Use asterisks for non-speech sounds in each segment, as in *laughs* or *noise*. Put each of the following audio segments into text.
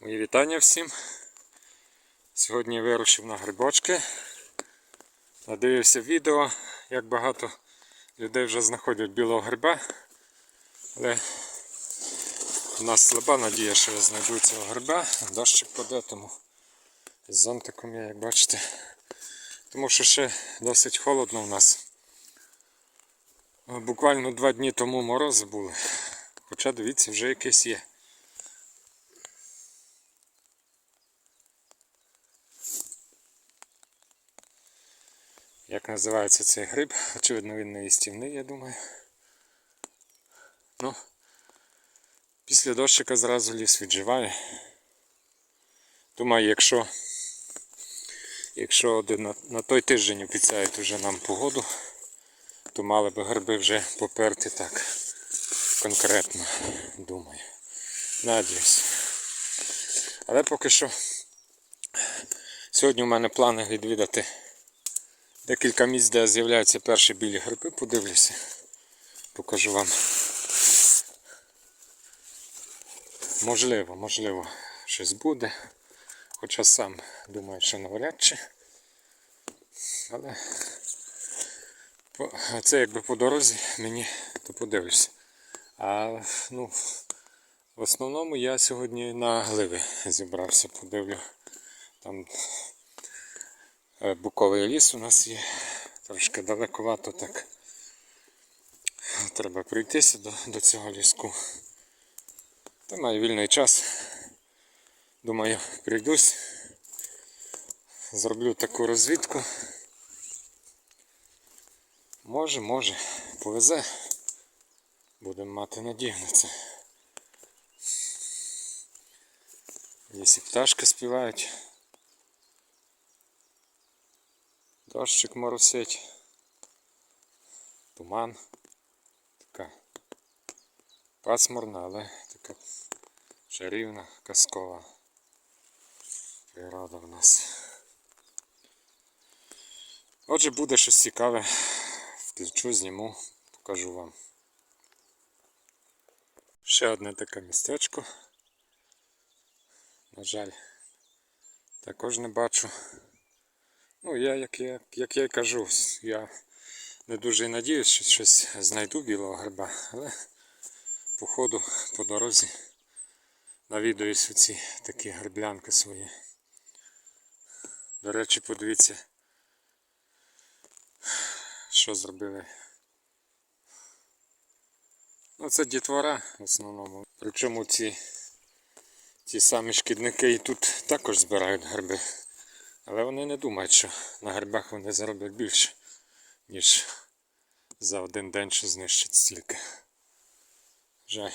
Мої вітання всім. Сьогодні я вирушив на грибочки. Надивився відео, як багато людей вже знаходять білого гриба. Але у нас слаба надія, що я знайду цього гриба. Дощик паде, тому з зонтиком я, як бачите. Тому що ще досить холодно у нас. Буквально два дні тому морози були. Хоча дивіться, вже якийсь є. Як називається цей гриб? Очевидно, він не їстівний, я думаю. Ну, після дощика зразу ліс відживає. Думаю, якщо, якщо на, на той тиждень обіцяють вже нам погоду, то мали би гриби вже поперти так конкретно, думаю. Надіюсь. Але поки що сьогодні у мене плани відвідати декілька місць, де з'являються перші білі гриби, подивлюся. Покажу вам. Можливо, можливо, щось буде. Хоча сам думаю, що навряд чи. Але це якби по дорозі мені то подивлюся. А ну, в основному я сьогодні на гливи зібрався, подивлю. Там буковий ліс у нас є. Трошки далековато так. Треба пройтися до, до цього ліску. Та маю вільний час. Думаю, прийдусь. Зроблю таку розвідку. Може, може, повезе. Будемо мати надію на це. Лісі пташки співають. Дощик моросить. Туман. Така пасмурна, але така чарівна, казкова природа в нас. Отже, буде щось цікаве. Включу, зніму, покажу вам. Ще одне таке містечко. На жаль, також не бачу. Ну, я, як я, як я й кажу, я не дуже і надіюсь, що щось знайду білого гриба, але по ходу, по дорозі навідуюсь у ці такі гриблянки свої. До речі, подивіться, що зробили. Ну, це дітвора в основному. Причому ці, ті самі шкідники і тут також збирають гриби. Але вони не думають, що на грибах вони зароблять більше, ніж за один день, що знищать стільки. Жаль.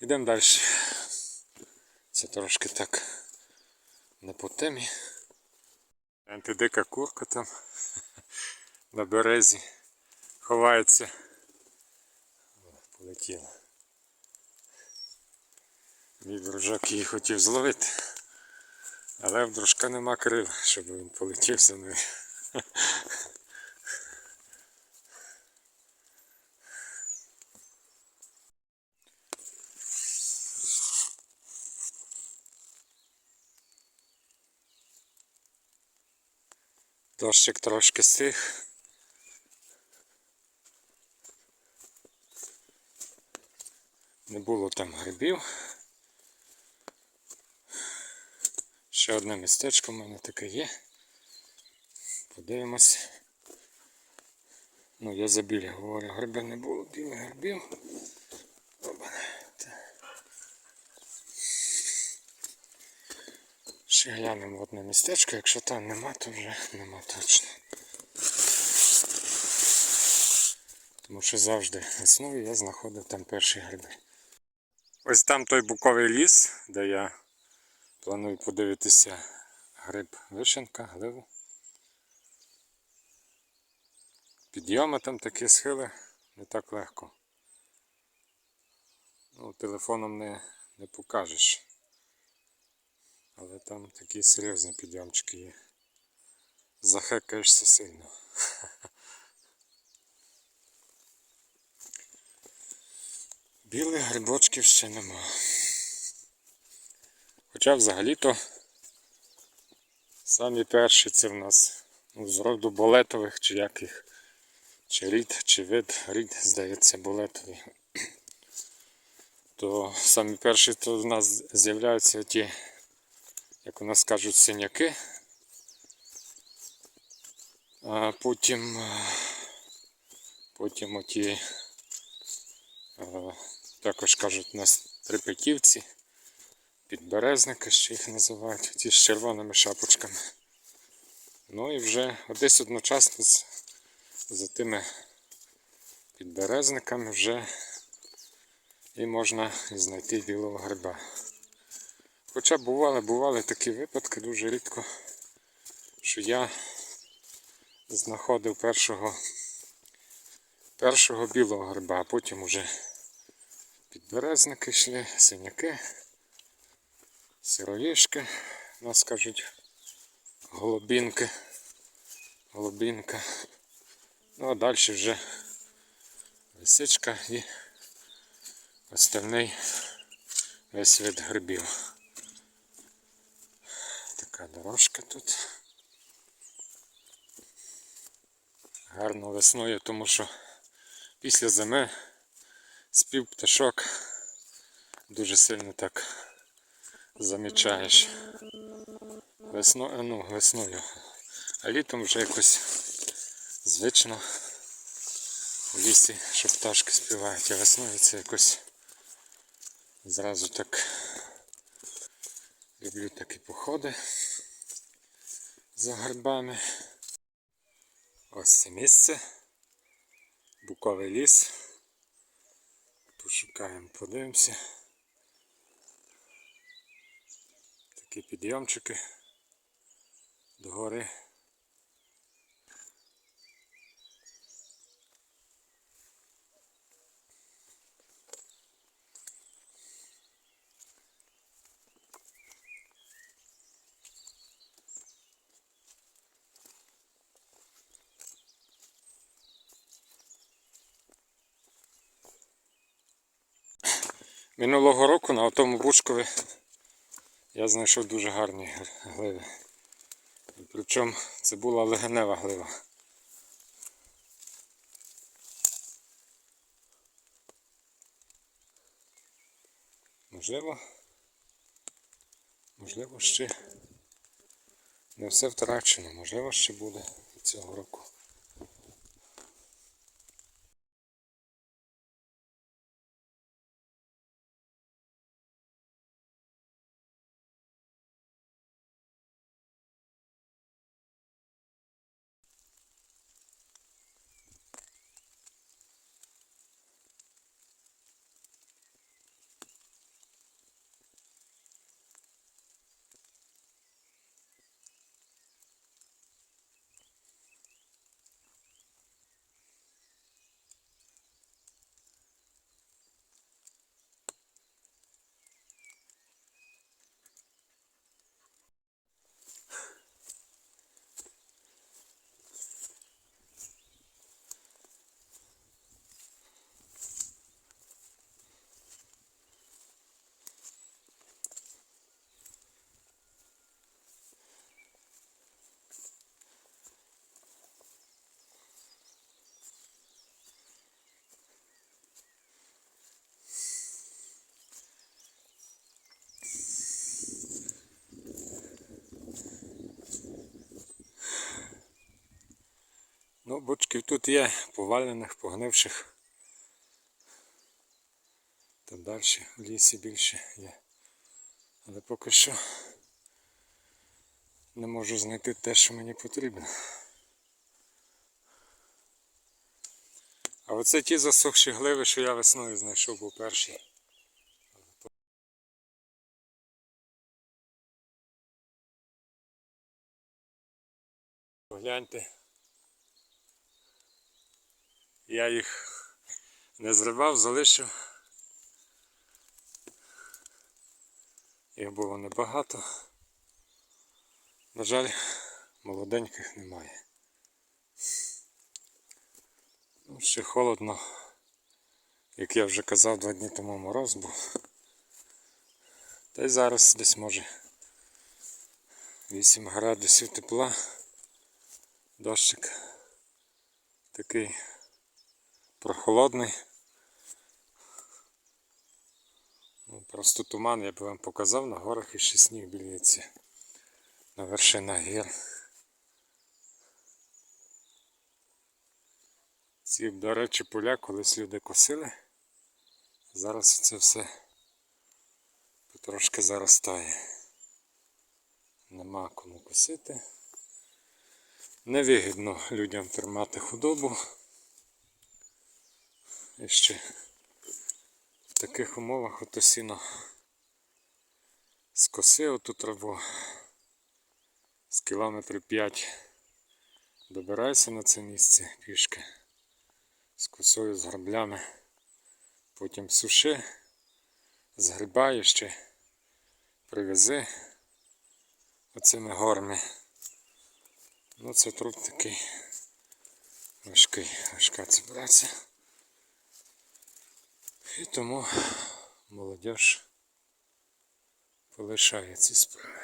Йдемо далі. Це трошки так не по темі. Антидика курка там на березі ховається. Полетіла. Мій дружок її хотів зловити. Але в дружка нема крил, щоб він полетів за мною. Дощик трошки стих. Не було там грибів. Ще одне містечко в мене таке є. Подивимось. Ну, я за білі говорю, гриби не було, білих грибів. Ще глянемо одне містечко, якщо там нема, то вже нема точно. Тому що завжди весною я знаходив там перші гриби. Ось там той буковий ліс, де я Планую подивитися гриб вишенка, гливу. Підйоми там такі схили не так легко. Ну, телефоном не, не покажеш. Але там такі серйозні підйомчики є. Захекаєшся сильно. *laughs* Білих грибочків ще нема. Хоча взагалі-то самі перші це в нас ну, з роду болетових, чи як їх, чи рід, чи вид, рід, здається, болетовий. То самі перші то в нас з'являються ті, як у нас кажуть, синяки. А потім, потім оті, також кажуть, у нас трипетівці, підберезники, ще їх називають, ті з червоними шапочками. Ну і вже десь одночасно з, з тими підберезниками вже і можна знайти білого гриба. Хоча бували, бували такі випадки дуже рідко, що я знаходив першого, першого білого гриба, а потім уже підберезники йшли, синяки, сироїшки, у нас кажуть, голубінки, голубінка. Ну а далі вже лисичка і остальний весь вид грибів. Така дорожка тут. Гарно весною, тому що після зими спів пташок дуже сильно так замічаєш. Весною, ну, весною. А літом вже якось звично у лісі, що пташки співають, а весною це якось зразу так люблю такі походи за грибами. Ось це місце. Буковий ліс. Пошукаємо, подивимося. Такі підйомчики до гори. Минулого року на тому бучкові я знайшов дуже гарні гливи. Причому це була легенева глива. Можливо, можливо ще не все втрачено, можливо ще буде цього року. Бочків тут є, повалених, погнивших. Там далі в лісі більше є. Але поки що не можу знайти те, що мені потрібно. А оце ті засохші гливи, що я весною знайшов, був перший. Погляньте. Я їх не зривав, залишив. Їх було небагато. На жаль, молоденьких немає. Ну, ще холодно. Як я вже казав, два дні тому мороз був. Та й зараз десь може 8 градусів тепла. Дощик такий прохолодний. Ну, просто туман я б вам показав на горах і ще сніг біліється на вершинах гір. Ці, до речі, поля колись люди косили. Зараз це все потрошки заростає. Нема кому косити. Невигідно людям тримати худобу. І ще в таких умовах ото сіно скосив ту траву з кілометрів 5 добирайся на це місце пішки з косою, з граблями, потім суши, згрібає ще, привези оцими горами. Ну це труд такий важкий, важка це праця. І тому молодь полишає ці справи.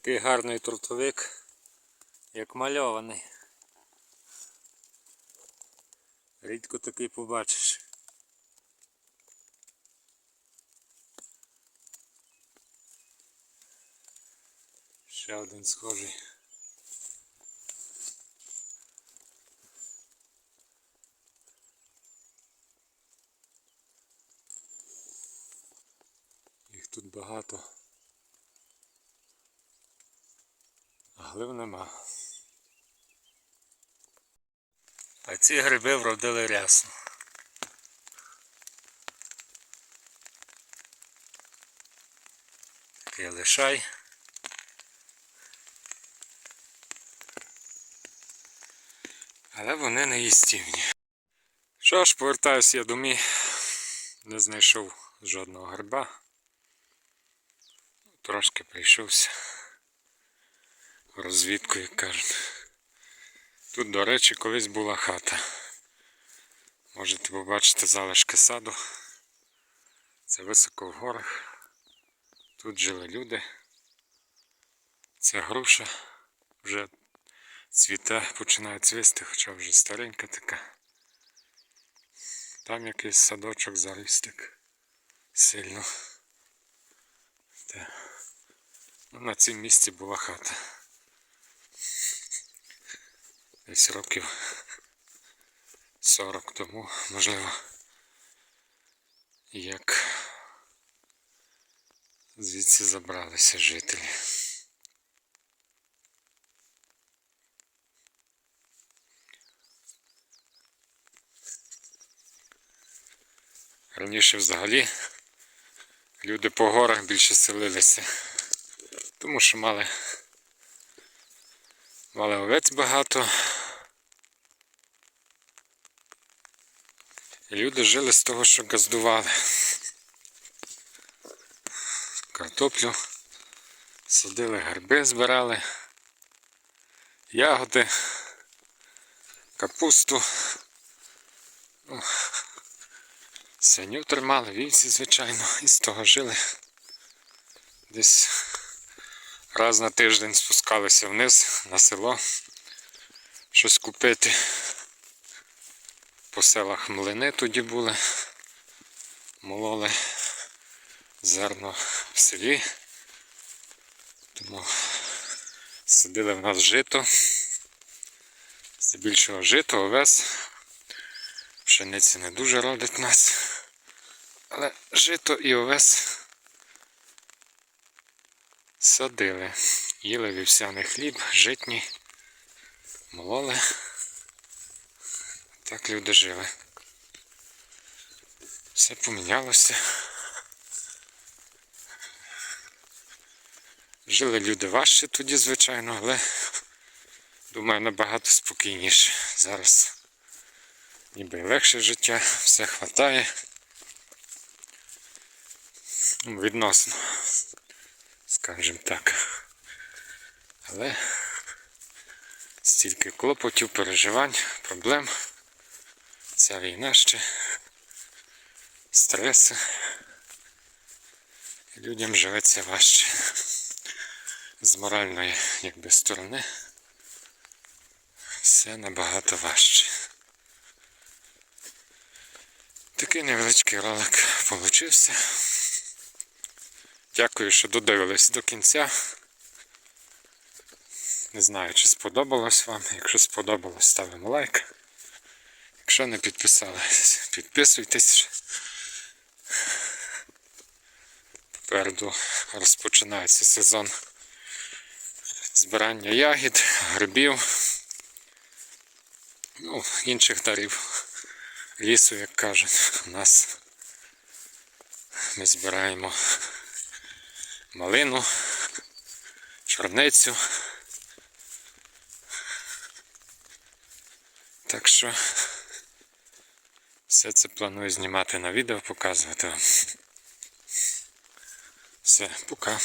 Такий гарний трутовик, як мальований. Рідко такий побачиш. Ще один схожий. Їх тут багато. Глив нема. А ці гриби вродили рясно. Такий лишай. Але вони не їстівні. Що ж, повертаюся я домі. Не знайшов жодного гриба. Трошки прийшовся розвідку, як кажуть. Тут, до речі, колись була хата. Можете побачити залишки саду. Це високо в горах. Тут жили люди. Це груша вже цвіте, починає цвісти, хоча вже старенька така. Там якийсь садочок заріс так сильно. Та. Ну, на цім місці була хата. Десь років 40 тому, можливо, як звідси забралися жителі. Раніше взагалі люди по горах більше селилися, тому що мали, мали овець багато. І люди жили з того, що газдували. Картоплю, садили гриби, збирали, ягоди, капусту. Ну, Свиню тримали, вівці, звичайно, і з того жили. Десь раз на тиждень спускалися вниз на село щось купити. По селах млини тоді були, мололи зерно в селі. Тому садили в нас жито. Здебільшого жито, овес. Пшениці не дуже родить нас. Але жито і овес садили. Їли вівсяний хліб, житні, мололи. Так люди жили. Все помінялося. Жили люди важче тоді, звичайно, але думаю набагато спокійніше. Зараз ніби легше життя, все хватає. Ну, Відносно, скажімо так. Але стільки клопотів, переживань, проблем. Ця війна ще, стреси. Людям живеться важче. З моральної якби, сторони все набагато важче. Такий невеличкий ролик получився. Дякую, що додивились до кінця. Не знаю, чи сподобалось вам. Якщо сподобалось, ставимо лайк. Якщо не підписались, *laughs* підписуйтесь. Попереду розпочинається сезон збирання ягід, грибів, ну, інших дарів лісу, як кажуть. У нас ми збираємо малину, чорницю. Так що все це планую знімати на відео, показувати вам. Все, пока.